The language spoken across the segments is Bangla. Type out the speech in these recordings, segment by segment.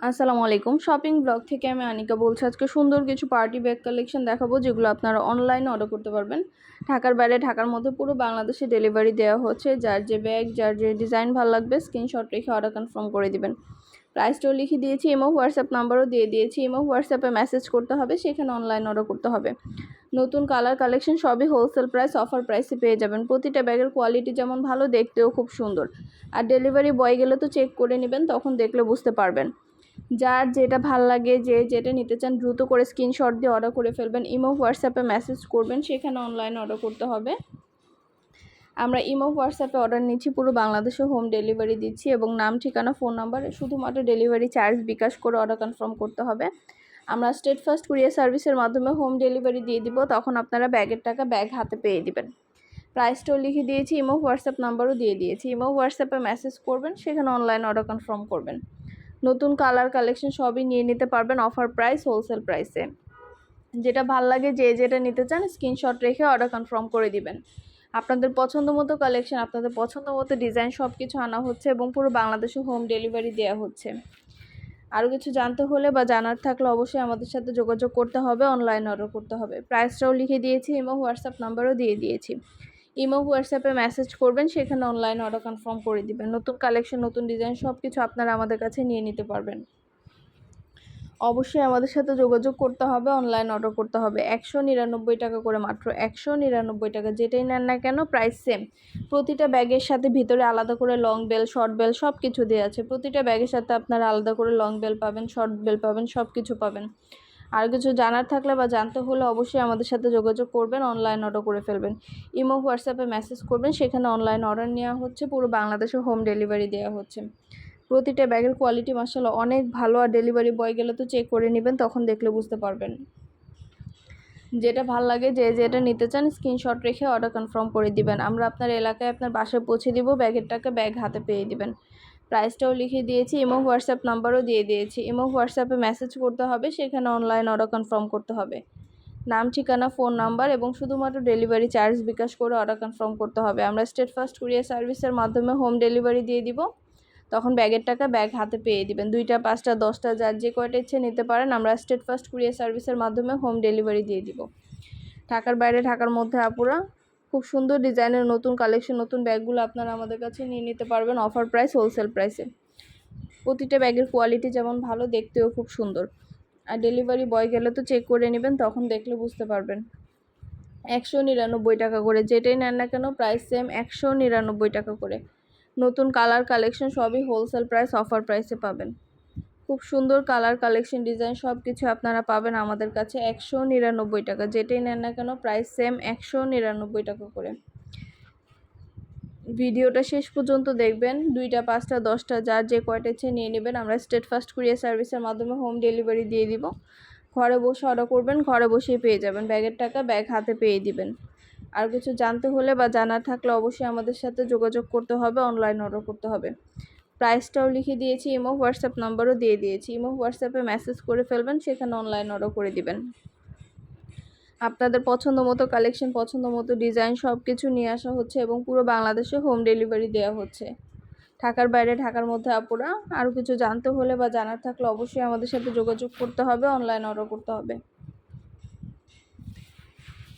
আসসালামু আলাইকুম। শপিং ব্লগ থেকে আমি আনিকা বলছি, আজকে সুন্দর কিছু পার্টি ব্যাগ কালেকশন দেখাবো, যেগুলো আপনারা অনলাইনে অর্ডার করতে পারবেন। ঢাকার বাইরে, ঢাকার মধ্যে পুরো বাংলাদেশে ডেলিভারি দেওয়া হচ্ছে। যার যে ব্যাগ যার যে ডিজাইন ভালো লাগবে স্ক্রিনশট রেখে অর্ডার কনফার্ম করে দিবেন। প্রাইসটাও লিখে দিয়েছি ইমো হোয়াটসঅ্যাপ নাম্বারও দিয়ে দিয়েছি। ইমো হোয়াটসঅ্যাপে মেসেজ করতে হবে, সেখানে অনলাইন অর্ডার করতে হবে। নতুন কালার কালেকশন সবই হোলসেল প্রাইস অফার প্রাইসে পেয়ে যাবেন। প্রতিটা ব্যাগের কোয়ালিটি যেমন ভালো, দেখতেও খুব সুন্দর। আর ডেলিভারি বয় গেলে তো চেক করে নেবেন, তখন দেখলে বুঝতে পারবেন। যার যেটা ভালো লাগে, যে যেটা নিতে চান দ্রুত করে স্ক্রিনশট দিয়ে অর্ডার করে ফেলবেন। ইমো হোয়াটসঅ্যাপে মেসেজ করবেন, সেখানে অনলাইন অর্ডার করতে হবে। আমরা ইমো হোয়াটসঅ্যাপে অর্ডার নিচ্ছি, পুরো বাংলাদেশে হোম ডেলিভারি দিচ্ছি এবং নাম, ঠিকানা ফোন নাম্বার শুধুমাত্র ডেলিভারি চার্জ বিকাশ করে অর্ডার কনফার্ম করতে হবে। আমরা স্টেট ফার্স্ট কুরিয়ার সার্ভিসের মাধ্যমে হোম ডেলিভারি দিয়ে দিব, তখন আপনারা ব্যাগের টাকা ব্যাগ হাতে পেয়ে দিবেন। প্রাইসটাও লিখে দিয়েছি, ইমো হোয়াটসঅ্যাপ নাম্বারও দিয়ে দিয়েছি। ইমো হোয়াটসঅ্যাপে মেসেজ করবেন, সেখানে অনলাইন অর্ডার কনফার্ম করবেন। নতুন কালার কালেকশন সবই নিয়ে নিতে পারবেন অফার প্রাইস হোলসেল প্রাইসে যেটা ভালো লাগে যে যেটা নিতে চান স্ক্রিনশট রেখে অর্ডার কনফার্ম করে দিবেন। আপনাদের পছন্দ মতো কালেকশন আপনাদের পছন্দ মতো ডিজাইন সব কিছু আনা হচ্ছে এবং পুরো বাংলাদেশে হোম ডেলিভারি দেওয়া হচ্ছে। আরও কিছু জানতে হলে বা জানার থাকলে অবশ্যই আমাদের সাথে যোগাযোগ করতে হবে অনলাইন অর্ডার করতে হবে। প্রাইসটাও লিখে দিয়েছি এবং হোয়াটসঅ্যাপ নাম্বারও দিয়ে দিয়েছি। ইমো, হোয়াটসঅ্যাপে মেসেজ করবেন, সেখানে অনলাইন অর্ডার কনফার্ম করে দিবেন। নতুন কালেকশন নতুন ডিজাইন সব কিছু আপনারা আমাদের কাছে নিয়ে নিতে পারবেন। অবশ্যই আমাদের সাথে যোগাযোগ করতে হবে অনলাইন অর্ডার করতে হবে। একশো নিরানব্বই টাকা করে মাত্র, একশো নিরানব্বই টাকা যেটাই নেন না কেন প্রাইস সেম প্রতিটা ব্যাগের সাথে ভিতরে আলাদা করে লং বেল শর্ট বেল সব কিছু দেওয়া আছে। প্রতিটা ব্যাগের সাথে আপনারা আলাদা করে লং বেল পাবেন শর্ট বেল পাবেন সব কিছু পাবেন। আর কিছু জানার থাকলে বা জানতে হলে অবশ্যই আমাদের সাথে যোগাযোগ করবেন অনলাইন অর্ডার করে ফেলবেন। ইমো হোয়াটসঅ্যাপে মেসেজ করবেন, সেখানে অনলাইন অর্ডার নেওয়া হচ্ছে, পুরো বাংলাদেশে হোম ডেলিভারি দেওয়া হচ্ছে। প্রতিটা ব্যাগের কোয়ালিটি মাসাল্লাহ অনেক ভালো আর ডেলিভারি বয় গেলে তো চেক করে নেবেন, তখন দেখলে বুঝতে পারবেন। যেটা ভালো লাগে, যে যেটা নিতে চান স্ক্রিনশট রেখে অর্ডার কনফার্ম করে দিবেন। আমরা আপনার এলাকায় আপনার বাসায় পৌঁছে দিব ব্যাগের টাকা ব্যাগ হাতে পেয়ে দিবেন। প্রাইসটাও লিখে দিয়েছি ইমো হোয়াটসঅ্যাপ নাম্বারও দিয়ে দিয়েছি। ইমো হোয়াটসঅ্যাপে মেসেজ করতে হবে, সেখানে অনলাইন অর্ডার কনফার্ম করতে হবে। নাম, ঠিকানা ফোন নাম্বার এবং শুধুমাত্র ডেলিভারি চার্জ বিকাশ করে অর্ডার কনফার্ম করতে হবে। আমরা স্টেট ফার্স্ট কুরিয়ার সার্ভিসের মাধ্যমে হোম ডেলিভারি দিয়ে দিব। তখন ব্যাগের টাকা ব্যাগ হাতে পেয়ে দিবেন। দুইটা, পাঁচটা, দশটা, যার যে কয়টা ইচ্ছে নিতে পারেন, আমরা স্টেট ফার্স্ট কুরিয়ার সার্ভিসের মাধ্যমে হোম ডেলিভারি দিয়ে দিব। ঢাকার বাইরে, ঢাকার মধ্যে আপুরা খুব সুন্দর ডিজাইনের নতুন কালেকশন নতুন ব্যাগগুলো আপনারা আমাদের কাছে নিয়ে নিতে পারবেন অফার প্রাইস হোলসেল প্রাইসে প্রতিটা ব্যাগের কোয়ালিটি যেমন ভালো, দেখতেও খুব সুন্দর। আর ডেলিভারি বয় গেলে তো চেক করে নেবেন, তখন দেখলে বুঝতে পারবেন। একশো নিরানব্বই টাকা করে, যেটাই নেন না কেন প্রাইস সেম একশো নিরানব্বই টাকা করে। নতুন কালার কালেকশন সবই হোলসেল প্রাইস অফার প্রাইসে পাবেন। খুব সুন্দর কালার কালেকশন ডিজাইন সব কিছু আপনারা পাবেন আমাদের কাছে একশো নিরানব্বই টাকা। যেটাই নেন না কেন প্রাইস সেম একশো নিরানব্বই টাকা করে। ভিডিওটা শেষ পর্যন্ত দেখবেন, দুইটা, পাঁচটা, দশটা, যার যে কয়টা ইচ্ছে নিয়ে নেবেন, আমরা স্টেট ফার্স্ট কুরিয়ার সার্ভিসের মাধ্যমে হোম ডেলিভারি দিয়ে দিব। ঘরে বসে অর্ডার করবেন, ঘরে বসেই পেয়ে যাবেন। ব্যাগের টাকা ব্যাগ হাতে পেয়ে দিবেন। আর কিছু জানতে হলে বা জানার থাকলে অবশ্যই আমাদের সাথে যোগাযোগ করতে হবে অনলাইন অর্ডার করতে হবে। প্রাইসটাও লিখে দিয়েছি ইমো হোয়াটসঅ্যাপ নাম্বারও দিয়ে দিয়েছি। ইমো হোয়াটসঅ্যাপে মেসেজ করে ফেলবেন, সেখানে অনলাইন অর্ডার করে দিবেন। আপনাদের পছন্দ মতো কালেকশন পছন্দ মতো ডিজাইন সব কিছু নিয়ে আসা হচ্ছে এবং পুরো বাংলাদেশে হোম ডেলিভারি দেওয়া হচ্ছে। ঢাকার বাইরে, ঢাকার মধ্যে আপুরা, আরও কিছু জানতে হলে বা জানার থাকলে অবশ্যই আমাদের সাথে যোগাযোগ করতে হবে অনলাইন অর্ডার করতে হবে।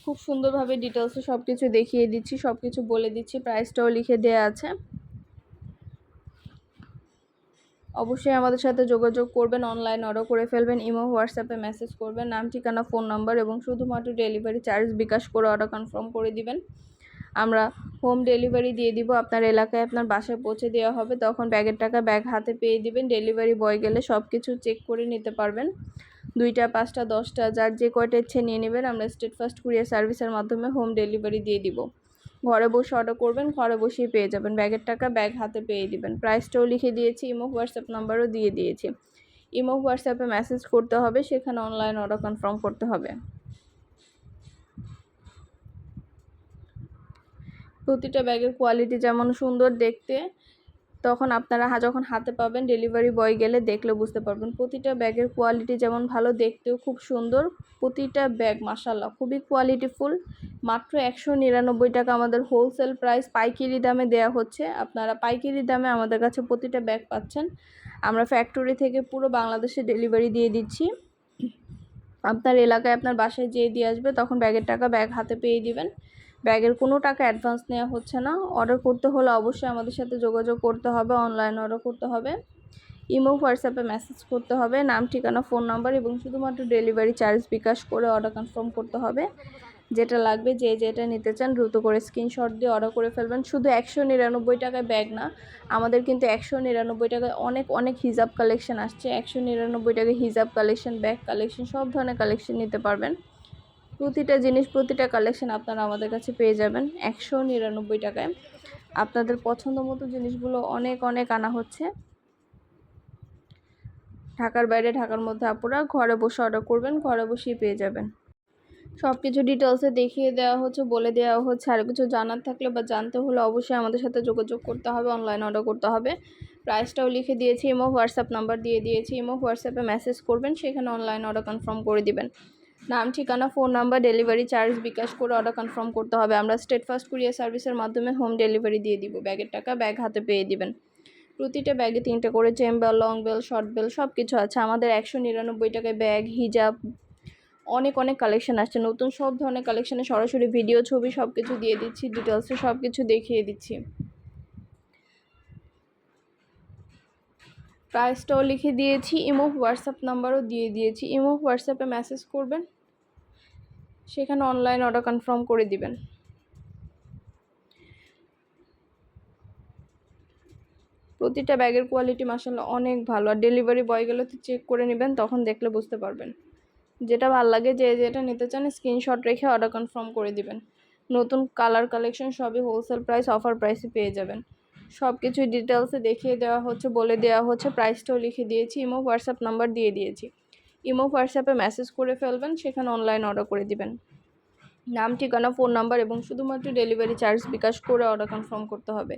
খুব সুন্দরভাবে ডিটেলসে সব কিছু দেখিয়ে দিচ্ছি সব কিছু বলে দিচ্ছি প্রাইসটাও লিখে দেওয়া আছে। অবশ্যই আমাদের সাথে যোগাযোগ করবেন অনলাইন অর্ডার করে ফেলবেন। ইমো হোয়াটসঅ্যাপে মেসেজ করবেন। নাম, ঠিকানা ফোন নাম্বার এবং শুধুমাত্র ডেলিভারি চার্জ বিকাশ করে অর্ডার কনফার্ম করে দিবেন। আমরা হোম ডেলিভারি দিয়ে দিব। আপনার এলাকায় আপনার বাসায় পৌঁছে দেওয়া হবে। তখন ব্যাগের টাকা ব্যাগ হাতে পেয়ে দিবেন। ডেলিভারি বয় গেলে সব কিছু চেক করে নিতে পারবেন। দুইটা, পাঁচটা, দশটা, যার যে কয়টা ইচ্ছে নিয়ে নেবেন, আমরা স্টেট ফার্স্ট কুরিয়ার সার্ভিসের মাধ্যমে হোম ডেলিভারি দিয়ে দিব। ঘরে বসে অর্ডার করবেন, ঘরে বসেই পেয়ে যাবেন। ব্যাগের টাকা ব্যাগ হাতে পেয়ে দিবেন। প্রাইসটাও লিখে দিয়েছি ইমো হোয়াটসঅ্যাপ নাম্বারও দিয়ে দিয়েছি। ইমো হোয়াটসঅ্যাপে মেসেজ করতে হবে, সেখানে অনলাইন অর্ডার কনফার্ম করতে হবে। প্রতিটা ব্যাগের কোয়ালিটি যেমন সুন্দর দেখতে তখন আপনারা যখন হাতে পাবেন ডেলিভারি বয় গেলে দেখলে বুঝতে পারবেন। প্রতিটা ব্যাগের কোয়ালিটি যেমন ভালো, দেখতেও খুব সুন্দর। প্রতিটা ব্যাগ মাসাল্লাহ খুবই কোয়ালিটিফুল মাত্র একশো নিরানব্বই টাকা আমাদের হোলসেল প্রাইস পাইকারি দামে দেয়া হচ্ছে। আপনারা পাইকারি দামে আমাদের কাছে প্রতিটা ব্যাগ পাচ্ছেন। আমরা ফ্যাক্টরি থেকে পুরো বাংলাদেশে ডেলিভারি দিয়ে দিচ্ছি। আপনার এলাকায় আপনার বাসায় যেয়ে দিয়ে আসবে, তখন ব্যাগের টাকা ব্যাগ হাতে পেয়ে দিবেন। ব্যাগের কোনো টাকা অ্যাডভান্স নেওয়া হচ্ছে না। অর্ডার করতে হলে অবশ্যই আমাদের সাথে যোগাযোগ করতে হবে, অনলাইন অর্ডার করতে হবে। ইমো, হোয়াটসঅ্যাপে মেসেজ করতে হবে। নাম, ঠিকানা, ফোন নাম্বার এবং শুধুমাত্র ডেলিভারি চার্জ বিকাশ করে অর্ডার কনফার্ম করতে হবে। যেটা লাগবে যে যেটা নিতে চান দ্রুত করে স্ক্রিনশট দিয়ে অর্ডার করে ফেলবেন। শুধু একশো নিরানব্বই টাকায় ব্যাগ না, আমাদের কিন্তু একশো নিরানব্বই টাকায় অনেক অনেক হিজাব কালেকশন আসছে। একশো নিরানব্বই টাকায় হিজাব কালেকশন, ব্যাগ কালেকশন, সব ধরনের কালেকশন নিতে পারবেন। প্রতিটা জিনিস, প্রতিটা কালেকশন আপনারা আমাদের কাছে পেয়ে যাবেন। একশো নিরানব্বই টাকায়। আপনাদের পছন্দ মতো জিনিসগুলো অনেক অনেক আনা হচ্ছে। ঢাকার বাইরে, ঢাকার মধ্যে আপুরা ঘরে বসে অর্ডার করবেন, ঘরে বসেই পেয়ে যাবেন। সব কিছু ডিটেলসে দেখিয়ে দেওয়া হচ্ছে, বলে দেওয়া হচ্ছে। আর কিছু জানার থাকলে বা জানতে হলে অবশ্যই আমাদের সাথে যোগাযোগ করতে হবে অনলাইন অর্ডার করতে হবে। প্রাইসটাও লিখে দিয়েছি ইমো হোয়াটসঅ্যাপ নাম্বার দিয়ে দিয়েছি। ইমো হোয়াটসঅ্যাপে মেসেজ করবেন, সেখানে অনলাইন অর্ডার কনফার্ম করে দিবেন। নাম, ঠিকানা phone number delivery charge bKash করে অর্ডার কনফার্ম করতে হবে। আমরা স্টেট ফার্স্ট কুরিয়ার সার্ভিসের মাধ্যমে হোম ডেলিভারি দিয়ে দিব। ব্যাগের টাকা ব্যাগ হাতে পেয়ে দিবেন। প্রতিটা ব্যাগে তিনটে করে same bell long bell short bell সব কিছু আছে। আমাদের একশো নিরানব্বই টাকায় ব্যাগ হিজাব অনেক অনেক কালেকশন আসছে। নতুন সব ধরনের কালেকশানে সরাসরি ভিডিও ছবি সব কিছু দিয়ে দিচ্ছি। ডিটেলসে সব কিছু দেখিয়ে দিচ্ছি। প্রাইসটাও লিখে দিয়েছি ইমো হোয়াটসঅ্যাপ নাম্বারও দিয়ে দিয়েছি। ইমো হোয়াটসঅ্যাপে মেসেজ করবেন, সেখানে অনলাইন অর্ডার কনফার্ম করে দিবেন। প্রতিটা ব্যাগের কোয়ালিটি মাসাল্লাহ অনেক ভালো। আর ডেলিভারি বয়গুলোতে চেক করে নেবেন, তখন দেখলে বুঝতে পারবেন। যেটা ভালো লাগে যে যেটা নিতে চান স্ক্রিনশট রেখে অর্ডার কনফার্ম করে দিবেন। নতুন কালার কালেকশন সবই হোলসেল প্রাইস অফার প্রাইসে পেয়ে যাবেন। সব কিছুই ডিটেলসে দেখিয়ে দেওয়া হচ্ছে, বলে দেওয়া হচ্ছে প্রাইসটাও লিখে দিয়েছি ইমো হোয়াটসঅ্যাপ নাম্বার দিয়ে দিয়েছি। ইমো হোয়াটসঅ্যাপে মেসেজ করে ফেলবেন, সেখানে অনলাইন অর্ডার করে দিবেন। নাম, ঠিকানা ফোন নাম্বার এবং শুধুমাত্র ডেলিভারি চার্জ বিকাশ করে অর্ডার কনফার্ম করতে হবে।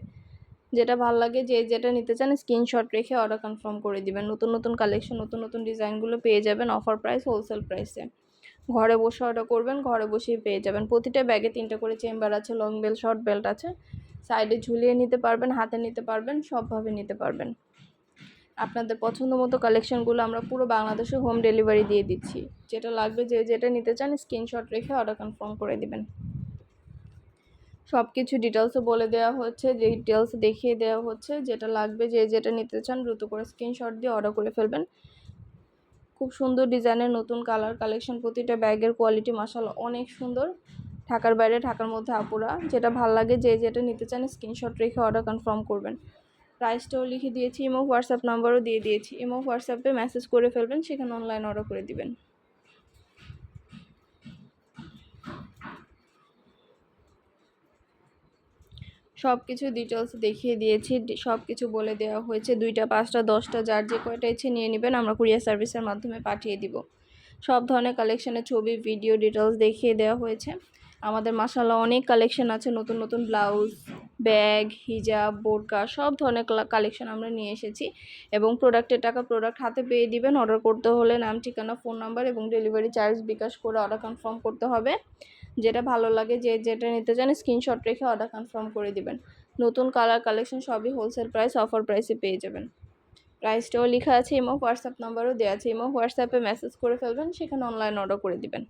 যেটা ভালো লাগে, যে যেটা নিতে চান স্ক্রিনশট রেখে অর্ডার কনফার্ম করে দিবেন। নতুন নতুন কালেকশন নতুন নতুন ডিজাইনগুলো পেয়ে যাবেন অফার প্রাইস হোলসেল প্রাইসে ঘরে বসে অর্ডার করবেন, ঘরে বসেই পেয়ে যাবেন। প্রতিটা ব্যাগে তিনটা করে চেম্বার আছে লং বেল্ট শর্ট বেল্ট আছে। সাইডে ঝুলিয়ে নিতে পারবেন, হাতে নিতে পারবেন, সবভাবে নিতে পারবেন। আপনাদের পছন্দ মতো কালেকশনগুলো আমরা পুরো বাংলাদেশে হোম ডেলিভারি দিয়ে দিচ্ছি। যেটা লাগবে, যে যেটা নিতে চান স্ক্রিনশট রেখে অর্ডার কনফার্ম করে দিবেন। সব কিছু ডিটেলসও বলে দেওয়া হচ্ছে ডিটেলস দেখিয়ে দেওয়া হচ্ছে। যেটা লাগবে, যে যেটা নিতে চান, দ্রুত করে স্ক্রিনশট দিয়ে অর্ডার করে ফেলবেন। খুব সুন্দর ডিজাইনের নতুন কালার কালেকশন, প্রতিটা ব্যাগের কোয়ালিটি মাসাল অনেক সুন্দর। ঢাকার বাইরে, ঢাকার মধ্যে আপুরা, যেটা ভালো লাগে যে যেটা নিতে চান স্ক্রিনশট রেখে অর্ডার কনফার্ম করবেন। প্রাইসটাও লিখে দিয়েছি ইমো হোয়াটসঅ্যাপ নাম্বারও দিয়ে দিয়েছি ইমো হোয়াটসঅ্যাপে মেসেজ করে ফেলবেন, সেখানে অনলাইন অর্ডার করে দিবেন। সব কিছু ডিটেলস দেখিয়ে দিয়েছি সব কিছু বলে দেওয়া হয়েছে। দুইটা, পাঁচটা, দশটা, যার যে কয়টা ইচ্ছে নিয়ে নেবেন, আমরা কুরিয়ার সার্ভিসের মাধ্যমে পাঠিয়ে দিব। সব ধরনের কালেকশনের ছবি ভিডিও ডিটেলস দেখিয়ে দেওয়া হয়েছে। আমাদের মাসাল্লাহ অনেক কালেকশন আছে, নতুন নতুন ব্লাউজ ব্যাগ হিজাব বোরকা সব ধরনের কালেকশন আমরা নিয়ে এসেছি। এবং প্রোডাক্টের টাকা প্রোডাক্ট হাতে পেয়ে দিবেন। অর্ডার করতে হলে নাম, ঠিকানা ফোন নাম্বার এবং ডেলিভারি চার্জ বিকাশ করে অর্ডার কনফার্ম করতে হবে। যেটা ভালো লাগে যে যেটা নিতে চান স্ক্রিনশট রেখে অর্ডার কনফার্ম করে দিবেন। নতুন কালার কালেকশন সবই হোলসেল প্রাইস অফার প্রাইসে পেয়ে যাবেন। প্রাইসটাও লেখা আছে ইমো হোয়াটসঅ্যাপ নাম্বারও দেওয়া আছে। ইমো হোয়াটসঅ্যাপে মেসেজ করে ফেলবেন, সেখানে অনলাইন অর্ডার করে দিবেন।